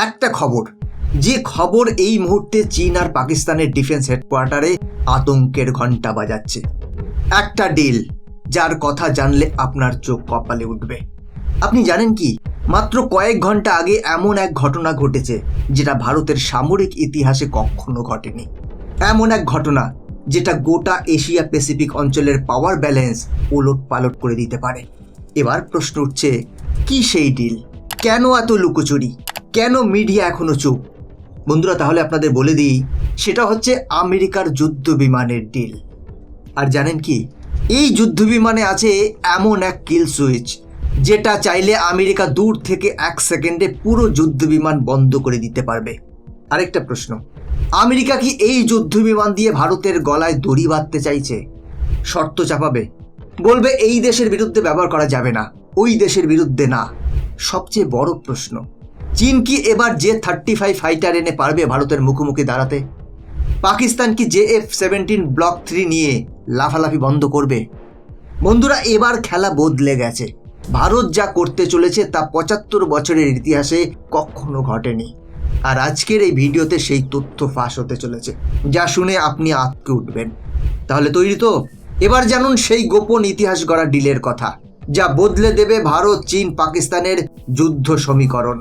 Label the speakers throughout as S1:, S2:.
S1: একটা খবর। যে খবর এই মুহূর্তে চীন আর পাকিস্তানের ডিফেন্স হেডকোয়ার্টারে আতঙ্কের ঘণ্টা বাজাচ্ছে। একটা ডিল, যার কথা জানলে আপনার চোখ কপালে উঠবে। আপনি জানেন কি, মাত্র কয়েক ঘণ্টা আগে এমন এক ঘটনা ঘটেছে, যেটা ভারতের সামরিক ইতিহাসে কখনো ঘটেনি। এমন এক ঘটনা, যেটা গোটা এশিয়া প্যাসিফিক অঞ্চলের পাওয়ার ব্যালেন্স ওলট পালট করে দিতে পারে। এবার প্রশ্ন উঠছে, কি সেই ডিল? কেন এত লুকোচুরি? কেন মিডিয়া এখনও চুপ? বন্ধুরা, তাহলে আপনাদের বলে দিই, সেটা হচ্ছে আমেরিকার যুদ্ধ বিমানের ডিল আর জানেন কি, এই যুদ্ধ বিমানে আছে এমন এক কিল সুইচ যেটা চাইলে আমেরিকা দূর থেকে এক সেকেন্ডে পুরো যুদ্ধ বিমান বন্ধ করে দিতে পারবে। আরেকটা প্রশ্ন, আমেরিকা কি এই যুদ্ধ বিমান দিয়ে ভারতের গলায় দড়ি বাঁধতে চাইছে? শর্ত চাপাবে। বলবে, এই দেশের বিরুদ্ধে ব্যবহার করা যাবে না, ওই দেশের বিরুদ্ধে না। সবচেয়ে বড় প্রশ্ন চীন কি এবার জে থার্টি ফাইভ ফাইটার এনে পারবে ভারতের মুখোমুখি দাঁড়াতে? পাকিস্তান কি J F seventeen block three নিয়ে লাফালাফি বন্ধ করবে? বন্ধুরা, এবার খেলা বদলে গেছে। ভারত যা করতে চলেছে তা পঁচাত্তর বছরের ইতিহাসে কখনো ঘটেনি। আর আজকের এই ভিডিওতে সেই তথ্য ফাঁস হতে চলেছে, যা শুনে আপনি আতকে উঠবেন। তাহলে তৈরি তো? এবার জানুন সেই গোপন ইতিহাস গড়া ডিলের কথা, যা বদলে দেবে ভারত চীন পাকিস্তানের যুদ্ধ সমীকরণ।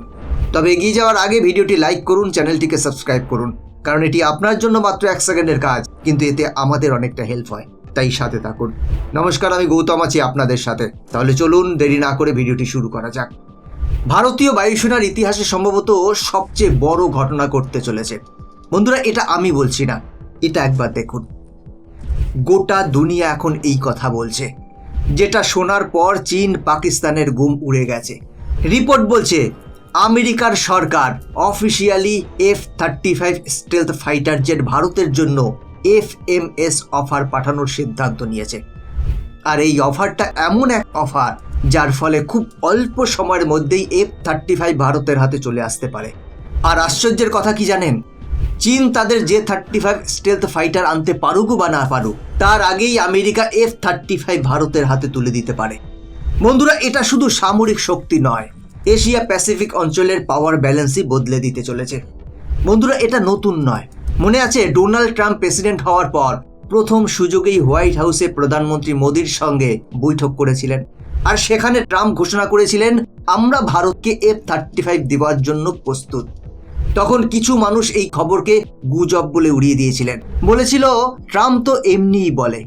S1: তবে এগিয়ে যাওয়ার আগে ভিডিওটি লাইক করুন, চ্যানেলটিকে সাবস্ক্রাইব করুন, কারণ এটি আপনার জন্য মাত্র এক সেকেন্ডের কাজ, কিন্তু এতে আমাদের অনেকটা হেল্প হয়, তাই সাথে থাকুন। নমস্কার, আমি গৌতম আছি আপনাদের সাথে। তাহলে চলুন দেরি না করে ভিডিওটি শুরু করা যাক। ভারতীয় বায়ুসেনার ইতিহাসে সম্ভবত সবচেয়ে বড় ঘটনা ঘটতে চলেছে। বন্ধুরা, এটা আমি বলছি না, এটা একবার দেখুন। গোটা দুনিয়া এখন এই কথা বলছে, যেটা শোনার পর চীন, পাকিস্তানের গুম উড়ে গেছে। রিপোর্ট বলছে আমেরিকার সরকার officially F thirty five stealth fighter jet ভারতের জন্য এফ এম এস অফার পাঠানোর সিদ্ধান্ত নিয়েছে। আর এই অফারটা এমন এক অফার, যার ফলে খুব অল্প সময়ের মধ্যেই এফ থার্টি ফাইভ ভারতের হাতে চলে আসতে পারে। আর আশ্চর্যের কথা কি জানেন? চীন তাদের J thirty five stealth fighter আনতে পারুক বা না পারুক, তার আগেই আমেরিকা এফ থার্টি ফাইভ ভারতের হাতে তুলে দিতে পারে। বন্ধুরা, এটা শুধু সামরিক শক্তি নয় এশিয়া প্যাসিফিক অঞ্চলের পাওয়ার ব্যালেন্সই বদলে দিতে চলেছে। বন্ধুরা, এটা নতুন নয়। মনে আছে ডোনাল্ড ট্রাম্প প্রেসিডেন্ট হওয়ার পর প্রথম সুযোগেই হোয়াইট হাউসে প্রধানমন্ত্রী মোদীর সঙ্গে বৈঠক করেছিলেন। আর সেখানে ট্রাম্প ঘোষণা করেছিলেন, আমরা ভারতকে এফ থার্টি ফাইভ দেওয়ার জন্য প্রস্তুত। তখন কিছু মানুষ এই খবরকে গুজব বলে উড়িয়ে দিয়েছিলেন। বলেছিল, ট্রাম্প তো এমনিই বলে,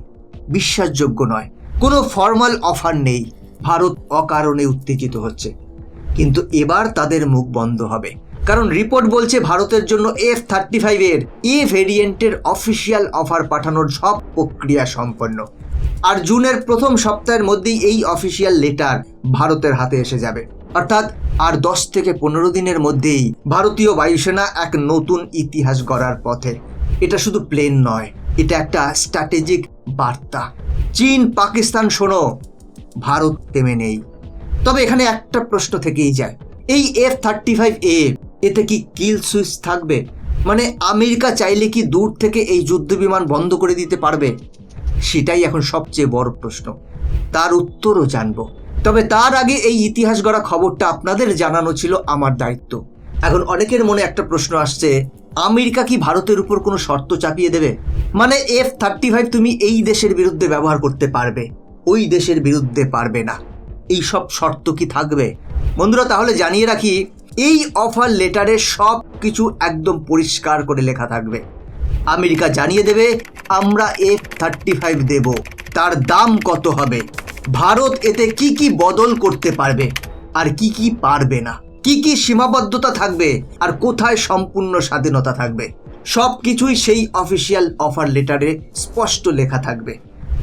S1: বিশ্বাসযোগ্য নয়। কোনো ফর্মাল অফার নেই। ভারত অকারণে উত্তেজিত হচ্ছে। কিন্তু এবার তাদের মুখ বন্ধ হবে। কারণ রিপোর্ট বলছে ভারতের জন্য এফ থার্টি ফাইভের এ ভেরিয়েন্টের অফিসিয়াল অফার পাঠানোর সব প্রক্রিয়া সম্পন্ন। আর জুনের প্রথম সপ্তাহের মধ্যেই এই অফিসিয়াল লেটার ভারতের হাতে এসে যাবে। অর্থাৎ আর দশ থেকে পনেরো দিনের মধ্যেই ভারতীয় বায়ুসেনা এক নতুন ইতিহাস গড়ার পথে। এটা শুধু প্লেন নয়, এটা একটা স্ট্র্যাটেজিক বার্তা। চীন, পাকিস্তান শোনো, ভারত থেমে নেই। তবে এখানে একটা প্রশ্ন থেকেই যায়। এই এফ থার্টি ফাইভ এ এতে কি কিল সুইচ থাকবে? মানে আমেরিকা চাইলে কি দূর থেকে এই যুদ্ধ বিমান বন্ধ করে দিতে পারবে? সেটাই এখন সবচেয়ে বড় প্রশ্ন। তার উত্তরও জানব। তবে তার আগে এই ইতিহাস গড়া খবরটা আপনাদের জানানো ছিল আমার দায়িত্ব। এখন অনেকের মনে একটা প্রশ্ন আসছে, আমেরিকা কি ভারতের উপর কোনো শর্ত চাপিয়ে দেবে? মানে এফ থার্টি ফাইভ তুমি এই দেশের বিরুদ্ধে ব্যবহার করতে পারবে। ওই দেশের বিরুদ্ধে পারবে না। এই সব শর্ত কি থাকবে? বন্ধুরা, তাহলে জানিয়ে রাখি, এই অফার লেটারে সব কিছু একদম পরিষ্কার করে লেখা থাকবে। আমেরিকা জানিয়ে দেবে, আমরা এফ থার্টি ফাইভ দেব। তার দাম কত হবে? ভারত এতে কি কি বদল করতে পারবে? আর কি কি পারবে না? কি কি সীমাবদ্ধতা থাকবে? আর কোথায় সম্পূর্ণ স্বাধীনতা থাকবে? সব কিছুই সেই অফিসিয়াল অফার লেটারে স্পষ্ট লেখা থাকবে।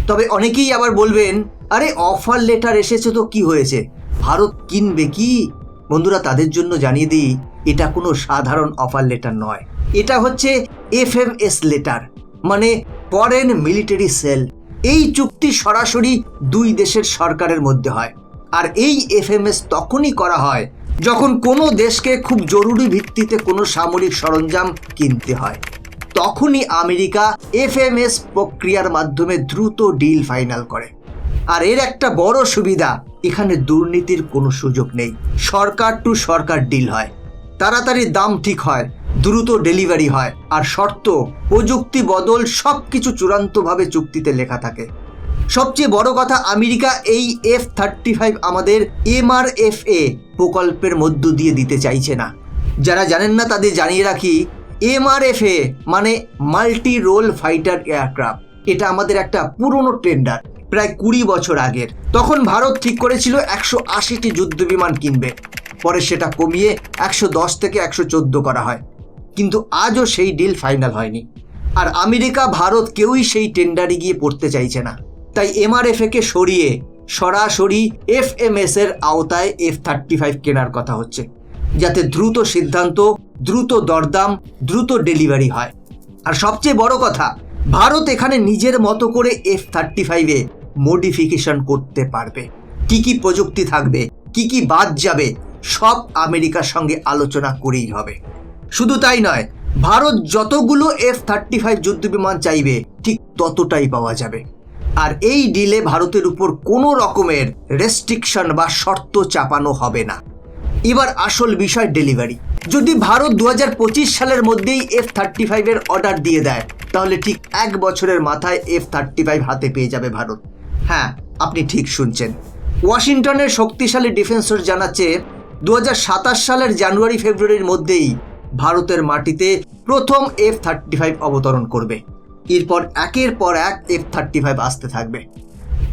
S1: তবে অনেকেই আবার বলবেন, আরে অফার লেটার এসেছে তো কি হয়েছে? ভারত কিনবে কি? বন্ধুরা, তাদের জন্য জানিয়ে দিই, এটা কোনো সাধারণ অফার লেটার নয়। এটা হচ্ছে এফ এম এস লেটার মানে ফরেন মিলিটারি সেল এই চুক্তি সরাসরি দুই দেশের সরকারের মধ্যে হয়। আর এই এফ এম এস তখনই করা হয়, যখন কোনো দেশকে খুব জরুরি ভিত্তিতে কোনো সামরিক সরঞ্জাম কিনতে হয়। তখনই আমেরিকা এফএমএস প্রক্রিয়ার মাধ্যমে দ্রুত ডিল ফাইনাল করে। আর এর একটা বড় সুবিধা, এখানে দুর্নীতির কোনো সুযোগ নেই। সরকার টু সরকার ডিল হয়। তাড়াতাড়ি দাম ঠিক হয়, দ্রুত ডেলিভারি হয়, আর শর্ত, প্রযুক্তি বদল সব কিছু চূড়ান্তভাবে চুক্তিতে লেখা থাকে। সবচেয়ে বড় কথা, আমেরিকা এই এফ থার্টি ফাইভ আমাদের এমআরএফএ প্রকল্পের মধ্য দিয়ে দিতে চাইছে না। যারা জানেন না, তাদের জানিয়ে রাখি এমআরএফএ মানে মাল্টি রোল ফাইটার এয়ারক্রাফট এটা আমাদের একটা পুরনো টেন্ডার প্রায় কুড়ি বছর আগের। তখন ভারত ঠিক করেছিল একশো আশিটি যুদ্ধ বিমান কিনবে। পরে সেটা কমিয়ে একশো দশ থেকে একশো চোদ্দ করা হয়। কিন্তু আজও সেই ডিল ফাইনাল হয়নি। আর আমেরিকা, ভারত কেউই সেই টেন্ডারে গিয়ে পড়তে চাইছে না। তাই এমআরএফএ কে সরিয়ে সরাসরি এফ এম এস এর আওতায় এফ থার্টি ফাইভ কেনার কথা হচ্ছে। যাতে দ্রুত সিদ্ধান্ত, দ্রুত দরদাম, দ্রুত ডেলিভারি হয়। আর সবচেয়ে বড় কথা, ভারত এখানে নিজের মতো করে এফ থার্টি ফাইভে মডিফিকেশন করতে পারবে। কি কি প্রযুক্তি থাকবে, কি কি বাদ যাবে, সব আমেরিকার সঙ্গে আলোচনা করেই হবে। শুধু তাই নয়, ভারত যতগুলো এফ থার্টি ফাইভ যুদ্ধবিমান চাইবে, ঠিক ততটাই পাওয়া যাবে। আর এই ডিলে ভারতের উপর কোনো রকমের রেস্ট্রিকশন বা শর্ত চাপানো হবে না। এবার আসল বিষয় ডেলিভারি যদি ভারত দু হাজার পঁচিশ সালের মধ্যেই এফ থার্টি ফাইভের অর্ডার দিয়ে দেয়, তাহলে ঠিক এক বছরের মাথায় এফ থার্টি ফাইভ হাতে পেয়ে যাবে ভারত। হ্যাঁ আপনি ঠিক শুনছেন। ওয়াশিংটনের শক্তিশালী ডিফেন্সর জানাচ্ছে দু হাজার সাতাশ সালের জানুয়ারি ফেব্রুয়ারির মধ্যেই ভারতের মাটিতে প্রথম এফ থার্টি ফাইভ অবতরণ করবে। এরপর একের পর এক এফ থার্টি ফাইভ আসতে থাকবে।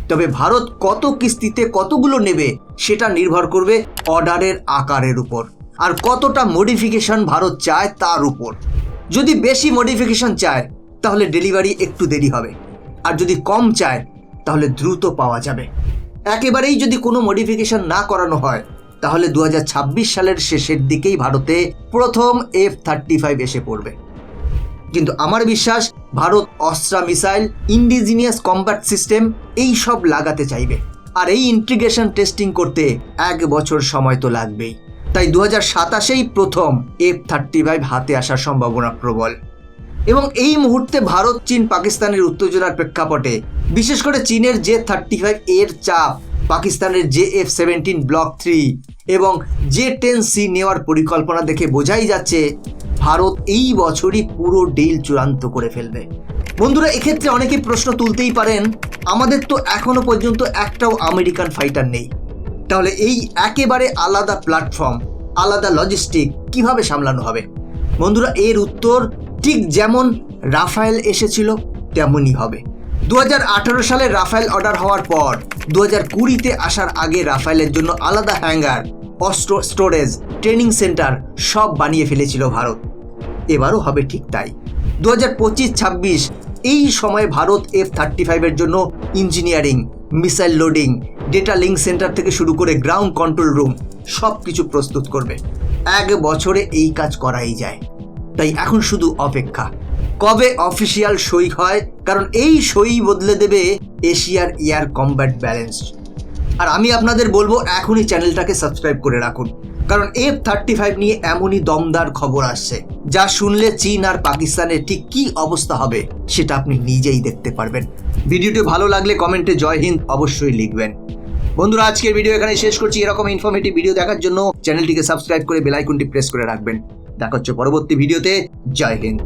S1: তবে ভারত কত কিস্তিতে কতগুলো নেবে সেটা নির্ভর করবে অর্ডারের আকারের উপর আর কতটা মডিফিকেশন ভারত চায় তার উপর। যদি বেশি মডিফিকেশন চায়, তাহলে ডেলিভারি একটু দেরি হবে। আর যদি কম চায়, তাহলে দ্রুত পাওয়া যাবে। একেবারেই যদি কোনো মডিফিকেশন না করানো হয়, তাহলে দু হাজার ছাব্বিশ সালের শেষের দিকেই ভারতে প্রথম এফ থার্টি ফাইভ এসে পড়বে। কিন্তু আমার বিশ্বাস Bharat Astra missile indigenous combat system এই সব লাগাতে চাইবে। আর এই ইন্টিগ্রেশন টেস্টিং করতে এক বছর সময় তো লাগবেই। তাই দু হাজার সাতাশেই প্রথম এফ থার্টি ফাইভ হাতে আসার সম্ভাবনা প্রবল। এবং এই মুহূর্তে ভারত, চীন, পাকিস্তানের উত্তেজনার প্রেক্ষাপটে, বিশেষ করে চীনের জে থার্টি ফাইভ এর চাপ, পাকিস্তানের J F seventeen block three এবং জে টেন সি নেওয়ার পরিকল্পনা দেখে বোঝাই যাচ্ছে ভারত এই বছরই পুরো ডিল চূড়ান্ত করে ফেলবে। বন্ধুরা, এক্ষেত্রে অনেকে প্রশ্ন তুলতেই পারেন, আমাদের তো এখনও পর্যন্ত একটাও আমেরিকান ফাইটার নেই। তাহলে এই একেবারে আলাদা প্ল্যাটফর্ম আলাদা লজিস্টিক কীভাবে সামলানো হবে? বন্ধুরা, এর উত্তর ঠিক যেমন রাফায়েল এসেছিল, তেমনই হবে। দু হাজার আঠারো সালে রাফায়েল অর্ডার হওয়ার পর দু হাজার কুড়িতে আসার আগে রাফায়েলের জন্য আলাদা হ্যাঙ্গার অস্ত্র স্টোরেজ ট্রেনিং সেন্টার সব বানিয়ে ফেলেছিল ভারত। এবারও হবে ঠিক তাই। দু হাজার পঁচিশ ছাব্বিশ এই সময় ভারত এফ থার্টি ফাইভের জন্য engineering, missile loading, data link centre থেকে শুরু করে গ্রাউন্ড কন্ট্রোল রুম সব কিছু প্রস্তুত করবে। এক বছরে এই কাজ করাই যায়। তাই এখন শুধু অপেক্ষা। কবে অফিসিয়াল সই হয়? কারণ এই সই বদলে দেবে এশিয়ার এয়ার কম্ব্যাট ব্যালেন্স। আর আমি আপনাদের বলব এখনই চ্যানেলটাকে সাবস্ক্রাইব করে রাখুন। কারণ এফ থার্টি ফাইভ নিয়ে এমনই দমদার খবর আসছে, যা শুনলে চীন আর পাকিস্তানের ঠিক কি অবস্থা হবে সেটা আপনি নিজেই দেখতে পারবেন। ভিডিওটি ভালো লাগলে কমেন্টে জয় হিন্দ অবশ্যই লিখবেন। বন্ধুরা, আজকের ভিডিও এখানে শেষ করছি। এরকম ইনফরমেটিভ ভিডিও দেখার জন্য চ্যানেলটিকে সাবস্ক্রাইব করে বেলাইকনটি প্রেস করে রাখবেন। দেখা হচ্ছে পরবর্তী ভিডিওতে। জয় হিন্দ।